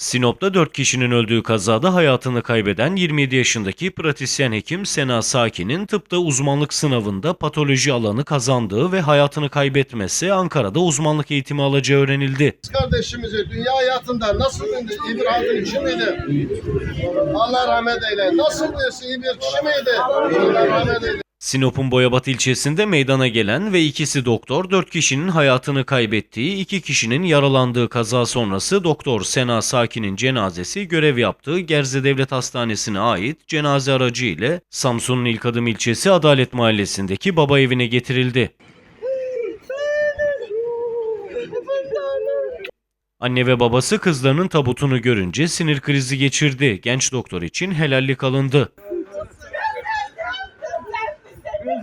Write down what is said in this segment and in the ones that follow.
Sinop'ta 4 kişinin öldüğü kazada hayatını kaybeden 27 yaşındaki pratisyen hekim Sena Sakin'in tıpta uzmanlık sınavında patoloji alanı kazandığı ve hayatını kaybetmesi Ankara'da uzmanlık eğitimi alacağı öğrenildi. Kardeşimizi dünya hayatında nasıl indi? İyi bir kişi miydi? Allah rahmet eyle. Nasıl birisi iyi bir kişi miydi? Allah rahmet eyle. Sinop'un Boyabat ilçesinde meydana gelen ve ikisi doktor 4 kişinin hayatını kaybettiği, 2 kişinin yaralandığı kaza sonrası doktor Sena Sakin'in cenazesi görev yaptığı Gerze Devlet Hastanesi'ne ait cenaze aracı ile Samsun'un İlk Adım ilçesi Adalet Mahallesi'ndeki baba evine getirildi. Anne ve babası kızlarının tabutunu görünce sinir krizi geçirdi. Genç doktor için helallik alındı.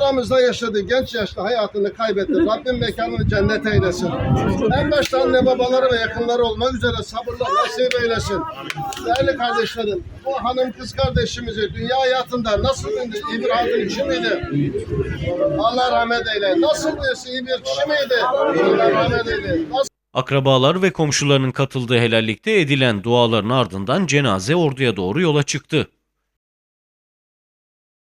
Aramızda yaşadığı genç yaşta hayatını kaybetti. Rabbim mekanını cennet eylesin. En başta anne babaları ve yakınları olmak üzere sabırla nasip eylesin. Değerli kardeşlerim, bu hanım kız kardeşimizi dünya hayatında nasıl bir adil kişi miydi? Allah rahmet eyle. Nasıl iyi bir kişi miydi? Allah rahmet eyle. Nasıl Akrabalar ve komşularının katıldığı helallikte edilen duaların ardından cenaze orduya doğru yola çıktı.